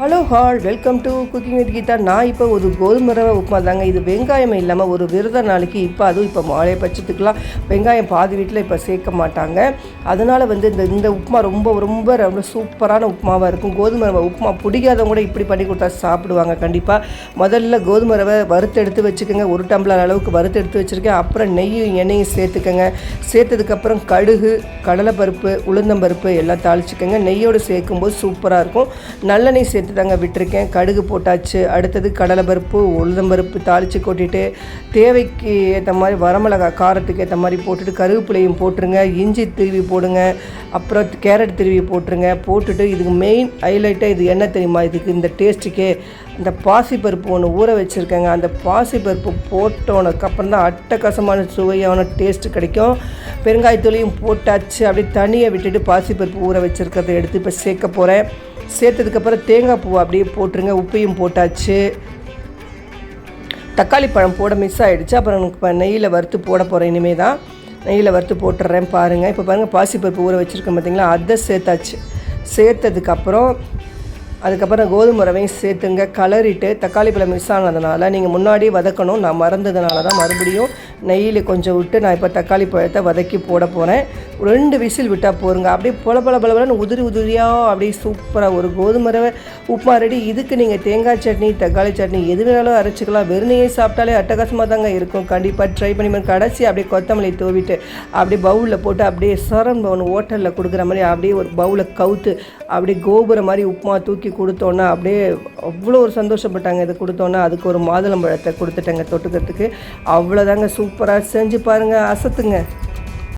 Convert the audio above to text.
Hello all welcome to cooking with Geetha நான் இப்போ ஒரு கோதுமை ரவை உப்புமா தாங்க. இது வெங்காயம் இல்லாமல் ஒரு விரத நாளைக்கு இப்போ அதுவும் இப்போ மாலை பட்சத்துக்குலாம் வெங்காயம் பாதி வீட்டில் இப்போ சேர்க்க மாட்டாங்க. அதனால் வந்து இந்த இந்த உப்புமா ரொம்ப ரொம்ப ரொம்ப சூப்பரான உப்புமாவாக இருக்கும். கோதுமை ரவை உப்புமா பிடிக்காதவங்க கூட இப்படி பண்ணி கொடுத்தா சாப்பிடுவாங்க கண்டிப்பாக முதல்ல கோதுமை ரவை வறுத்து எடுத்து வச்சுக்கோங்க. ஒரு டம்ளர் அளவுக்கு வறுத்து எடுத்து வச்சுருக்கேன். அப்புறம் நெய்யும் எண்ணெயும் சேர்த்துக்கோங்க. சேர்த்ததுக்கப்புறம் கடுகு கடலைப்பருப்பு உளுந்தம்பருப்பு எல்லாம் தாளிச்சுக்கோங்க. நெய்யோடு சேர்க்கும்போது சூப்பராக இருக்கும். நல்லெண்ணெய் சேர்த்து தாங்க விட்டுருக்கேன். கடுகு போட்டாச்சு. அடுத்தது கடலைப்பருப்பு உளுதம்பருப்பு தாளித்து கொட்டிட்டு தேவைக்கு ஏற்ற மாதிரி வரமிளகா காரத்துக்கு ஏற்ற மாதிரி போட்டுட்டு கருவேப்பிலையும் போட்டுருங்க. இஞ்சி திருவி போடுங்க. அப்புறம் கேரட் திருவி போட்டுருங்க. போட்டுட்டு இதுக்கு மெயின் ஹைலைட்டாக இது என்ன தெரியுமா? இதுக்கு இந்த டேஸ்ட்டுக்கே இந்த பாசிப்பருப்பு ஒன்று ஊற வச்சுருக்கேங்க. அந்த பாசிப்பருப்பு போட்டோனதுக்கப்புறம் தான் அட்டகாசமான சுவையான டேஸ்ட்டு கிடைக்கும். பெருங்காயத்தூளையும் போட்டாச்சு. அப்படியே தனியாக விட்டுட்டு பாசிப்பருப்பு ஊற வச்சுருக்கிறத எடுத்து இப்போ சேர்க்க போகிறேன் சேர்த்ததுக்கப்புறம் தேங்காய் பூவை அப்படியே போட்டுருங்க. உப்பையும் போட்டாச்சு. தக்காளி பழம் போட மிஸ் ஆகிடுச்சு அப்புறம் எனக்கு இப்போ நெய்யில் வறுத்து போட போகிறேன் இனிமே தான் நெய்யில் வறுத்து போட்டுடுறேன் பாருங்கள் இப்போ பாருங்கள் பாசிப்பருப்பு ஊற வச்சுருக்கேன் பார்த்தீங்களா அதை சேர்த்தாச்சு. சேர்த்ததுக்கப்புறம் அதுக்கப்புறம் கோதுமை ரவையும் சேர்த்துங்க. கலரிட்டு தக்காளி பழம் மிஸ் ஆனதுனால நீங்கள் முன்னாடி வதக்கணும். நான் மறந்ததுனால தான் மறுபடியும் நெய்யில் கொஞ்சம் விட்டு நான் இப்போ தக்காளி பழத்தை வதக்கி போட போகிறேன் ரெண்டு விசில் விட்டால் போருங்க. அப்படியே பொல பல பொலன்னு உதிரி உதிரியாக அப்படியே சூப்பராக ஒரு கோதுமை ரவை உப்புமா ரெடி. இதுக்கு நீங்கள் தேங்காய் சட்னி தக்காளி சட்னி எது வேணாலும் அரைச்சிக்கலாம். வெறுமையே சாப்பிட்டாலே அட்டகாசமாக தாங்க இருக்கும். கண்டிப்பாக ட்ரை பண்ணி கடைசி அப்படியே கொத்தமல்லி தூவிட்டு அப்படியே பவுலில் போட்டு அப்படியே சரண் பவன் ஹோட்டலில் கொடுக்குற மாதிரி அப்படியே ஒரு பவுலில் கவுத்து அப்படியே கோபுரம் மாதிரி உப்புமா தூக்கி கொடுத்தோன்னா அப்படியே அவ்வளோ ஒரு சந்தோஷப்பட்டாங்க. இதை கொடுத்தோன்னா அதுக்கு ஒரு மாதுளம்பழத்தை கொடுத்துட்டேங்க தொட்டுக்கிறதுக்கு. அவ்வளோதாங்க சூப்பராக செஞ்சு பாருங்கள் அசத்துங்க.